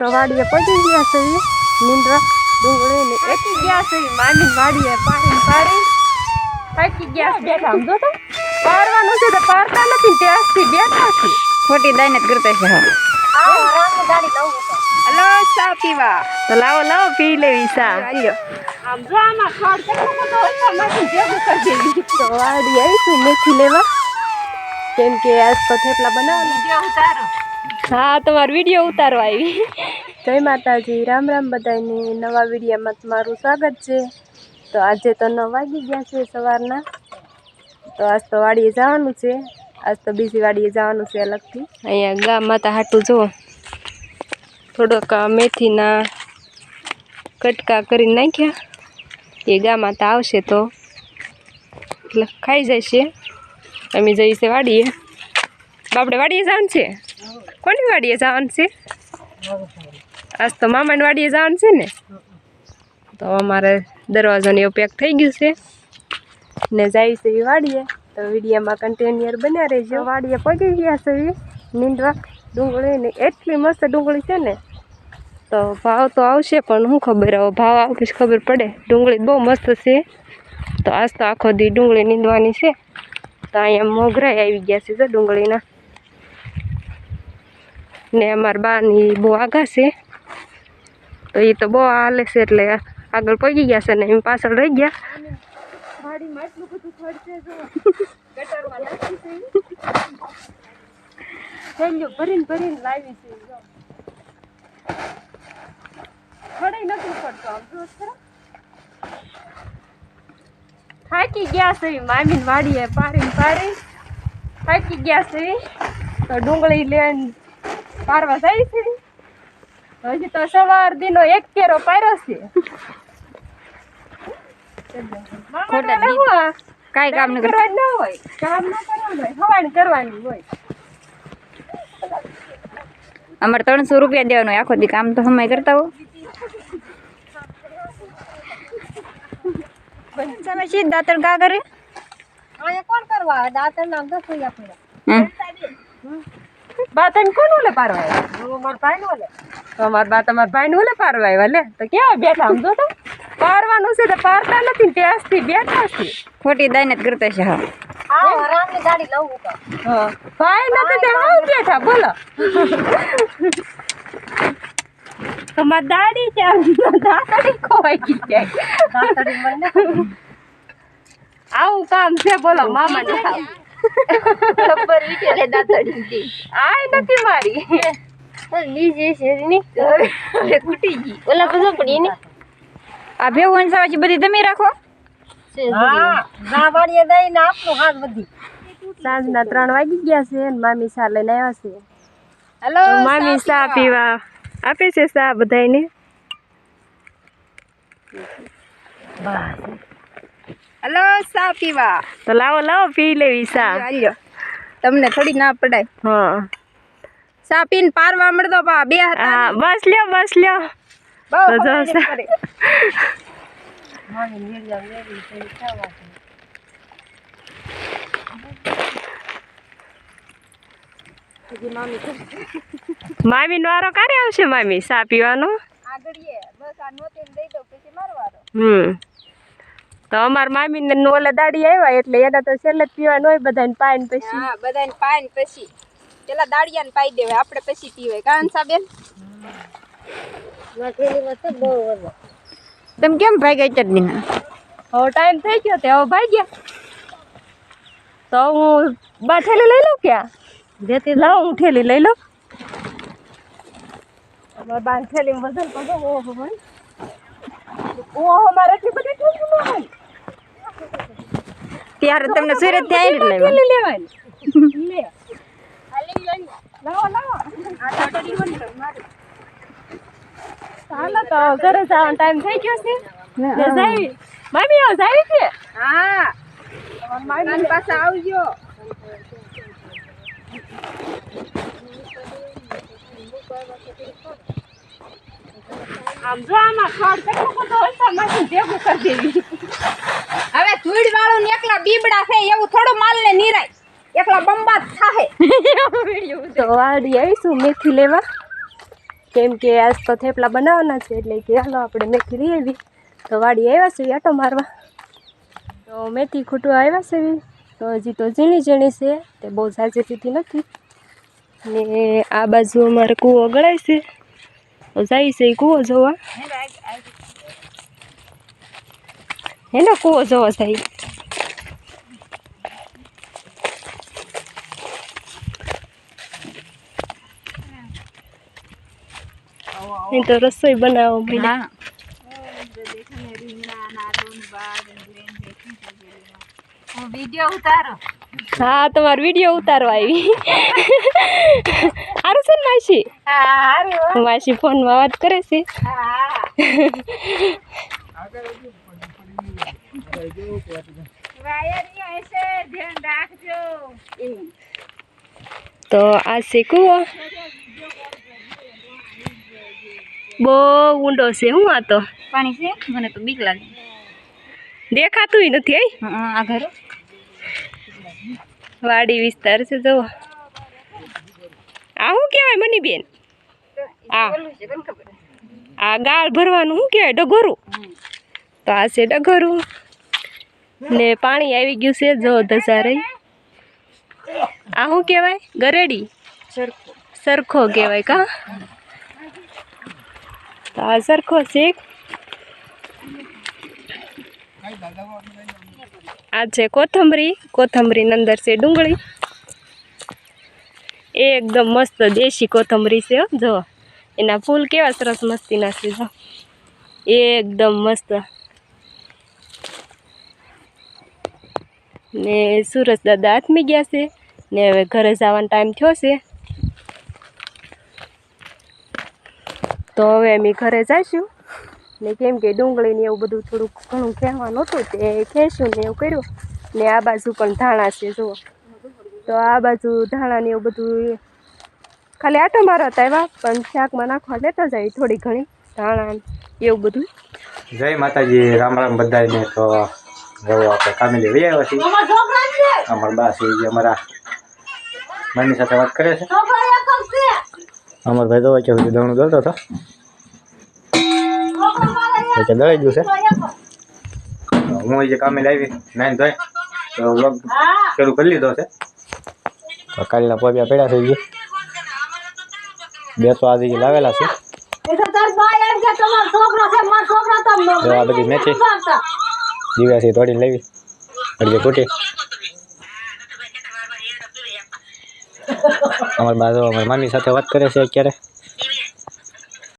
તો વાડીએ પડી ગયા છે નિંદ્રા નીંદવા ડુંગળી ને એકી ગયા છે માની વાડીએ પાણી પાડી. થાકી ગયા છે. બેઠા સમજો તો. પારવાનું છે તો પારતા નથી ત્યાંથી બેઠા છે. ખોટી દાનત કરતા છે હા. હલો ચા પીવા. તો લાવો લાવો પી લેવી સા આમ જો આમાં ખડ તો વાડી આવીશું મેથી લેવા. કેમ કે આજ તો થેપલા બનાવવાના. હા તમારો વીડિયો ઉતારવા આવી. જય માતાજી રામ રામ બધાને નવા વિડીયામાં તમારું સ્વાગત છે. તો આજે તો નવ વાગી ગયા છે સવારના. તો આજ તો વાડીએ જવાનું છે. આજ તો બીજી વાડીએ જવાનું છે અલગથી. અહીંયા ગામમાં તો હાટું જુઓ. થોડોક મેથીના કટકા કરી નાખ્યા. એ ગામમાં તો આવશે તો એટલે ખાઈ જશે અમે જઈશે વાડીએ. બાપડે વાડીએ જવાનું છે? કોની વાડીએ જવાનું છે? આજ તો મામાની વાડીએ જવાનું છે ને? તો અમારે દરવાજાને એવું પેક થઈ ગયું છે. ને જાય છે એ વાડીએ. તો વિડીયામાં કન્ટેનિયર બન્યા રહેજો. વાડીએ પગી ગયા છે એ નીંદવા. ડુંગળી ને એટલી મસ્ત ડુંગળી છે ને. તો ભાવ તો આવશે પણ શું ખબર? હવે ભાવ આવશે ખબર પડે. ડુંગળી બહુ મસ્ત છે. તો આજ તો આખો દી ડુંગળી નીંદવાની છે. તો અહીંયા મોગરાઈ આવી ગયા છે જો ડુંગળીના. ને અમારા બાની બહુ આઘા છે તો એ તો બહુ હાલે છે એટલે આગળ પગી ગયા છે ને એમ પાછળ રહી ગયા થેલીઓ ભરીને ભરીને લાવી છે જો. ખડાઈ નથી પડતો આમ જો ખરા. થાકી ગયા છે ઈ મામીને વાડીએ પાડીને પાડી થાકી ગયા છે ઈ. તો ડુંગળી લઈને પારવા જાય છે. હજી તો સવાર દીનો એક કેરો પાર્યો છે? કાંઈ કામ નહીં કરવા ના હોય. કામ ના કરવાનું હોય. હવાણ કરવાની હોય. અમારે ત્રણસો રૂપિયા દેવાનું આખો દી કામ તો સમય કરતા હો. તમે શી દાતર કા કરે? અહીંયા કોણ કરવા? દાતર નામ દસ હમ. બા તને કોણ ઓલે પારવા આવ્યા મારા ભાઈ ઓલે. અમાર બા તમારા ભાઈ ઓલે પારવા આવ્યા લે. તો ક્યાં બેઠા આમ જો તો પારવાનું છે તો પારતા નથી ને ત્યાંથી બેઠા છે. ખોટી દાઈને કરતા છે હા. હા ભાઈ નથી તે હાવ બેઠા? બોલો. તમાર દાડી છે દાતડી ખોવાઈ ગઈ આવું કામ છે બોલો મામા ને ખબર દાંતડી આય નથી મારી. લીજે શેરની ખૂટી ગઈ. ઓલા પછી પડી ને આ ભેવું હંસાવાથી બધી તમે રાખો. સાંજના ત્રણ વાગી ગયા છે અને મામી સા લઈને આવ્યા છે. હેલો મામી સા પીવા આપે છે ચા બધાને હલો સા પીવા? તો લાવો લાવો પી લેવી સા હાલ્યો તમને થોડી ના પડાય. હા. સા પીને પારવા મળતો પા બે હતા બસ લ્યો બસ લ્યો. તો જો સા- મામી વારો ક્યારે આવશે મામી? સા પીવાનો? આગળ બસ આ નોતી દઈ દઉં પછી મારવાનો. હમ. તો અમારા મામી ને ઓલે દાડી આવ્યા એટલે એના તો છેલ્લે જ પીવાનું હોય બધાને પાઈને પછી. હા બધાને પાય ને પછી. પેલા દાડિયાને પાઈ દેવાય આપણે પછી પીવાય. કાન સાબેન તમે કેમ ભાગ્યા ચટણી ના? હવે ટાઈમ થઈ ગયો તે હવે ભાગ્યા. તો હું બાઠેલી લઈ લઉં ક્યાં? જેથી લાવ હું ઠેલી લઈ લઉં. અમારે બા ઠેલી વજન પડે ઓહો ઓહો મારે એટલી બધી ઠેલી હોય. ત્યારે તમને સુરતથી આવી એટલે લેવાની. તો ઘરે જવાનો ટાઈમ થઈ ગયો છે ને જાવી મામી આવ જાવી છે હા મારી પાસે આવજો આમ જો આમાં ખડ કેટલો બધો હોય તો આમાંથી ભેગું કરી દેવી હવે ધૂળ વાળું ને એકલા બીબડા છે એવું થોડું માલ ને નિરાય. એકલા બંબા થાહે. તો વાડી આવીશું મેથી લેવા. કેમ કે આજ તો થેપલા બનાવવાના છે એટલે કે હાલો આપણે મેથી લઈ આવી તો વાડી આવ્યા છે આટો મારવા. તો મેથી ખૂટવા આવ્યા છે. તો હજી તો ઝીણી ઝીણી છે તે બહુ ઝાઝી થતી નથી. ને આ બાજુ અમારે કૂવો ગળાય છે. તો જાય છે એ કૂવો જોવા. એનો કૂવો જોવા સાહેબ એ તો રસોઈ બનાવો વીડિયો ઉતારો. હા તમારો વીડિયો ઉતારવા આવી. સારું છે ને માસી? માસી ફોનમાં વાત કરે છે. હા વાયરિયા હશે ધ્યાન રાખજો તો આ છે કૂવો બહુ ઊંડો છે હું આ તો પાણી છે મને તો બીક લાગે દેખાતું નથી આઈ હા આ ઘર વાડી વિસ્તાર છે જુઓ આ શું કહેવાય મની બેન આ. બોલું છે કોને ખબર આ ગાળ ભરવાનું શું કહેવાય ડગોરું તો આ છે ડગોરું ને પાણી આવી ગયું છે જો ધસા રહી આ શું કહેવાય? ગરેડી? સરખો. કહેવાય કા? તો આ સરખો છે. આ છે કોથમરી. કોથમરીની અંદર છે ડુંગળી. એકદમ મસ્ત દેશી કોથમરી છે જો એના ફૂલ કેવા સરસ મસ્તીના છે જો. એકદમ મસ્ત. ને સુરજ દાદા આથમી ગયા છે ને હવે ઘરે જવાનો ટાઈમ થયો છે. તો હવે અમે ઘરે જઈશું ને કેમ કે ડુંગળી ને એવું બધું થોડુંક ઘણું કહેવાનું હતું તે ખેંચ્યું ને એવું કર્યું. ને આ બાજુ પણ ધાણા છે, જુઓ. તો આ બાજુ ધાણા ને એવું બધું ખાલી આટો મારો હતા એવા પણ શાકમાં નાખવા લેતા જાય થોડી ઘણી. ધાણા એવું બધું. જય માતાજી, રામ રામ બધાને તો હવે આપણે કામેલી વહી આવ્યા છીએ. અમારા બા છે જે અમારા મમ્મી સાથે વાત કરે છે. અમારો ભાઈ વચ્ચે સુધી દવણું દળતો હતો. વચ્ચે દળાઈ ગયું છે. હું જે કામે લાવી નાઈન ધોઈ તો વ્લોગ શરૂ કરી લીધો છે. તો કાલના પોપિયા પડ્યા થઈ ગયા બે તો આજે લાવેલા છે. આ બધી મેથી દિવ્યાથી તોડીને લેવી. અડધી કુટી અમારી બાજુ અમારી મામી સાથે વાત કરે છે અત્યારે.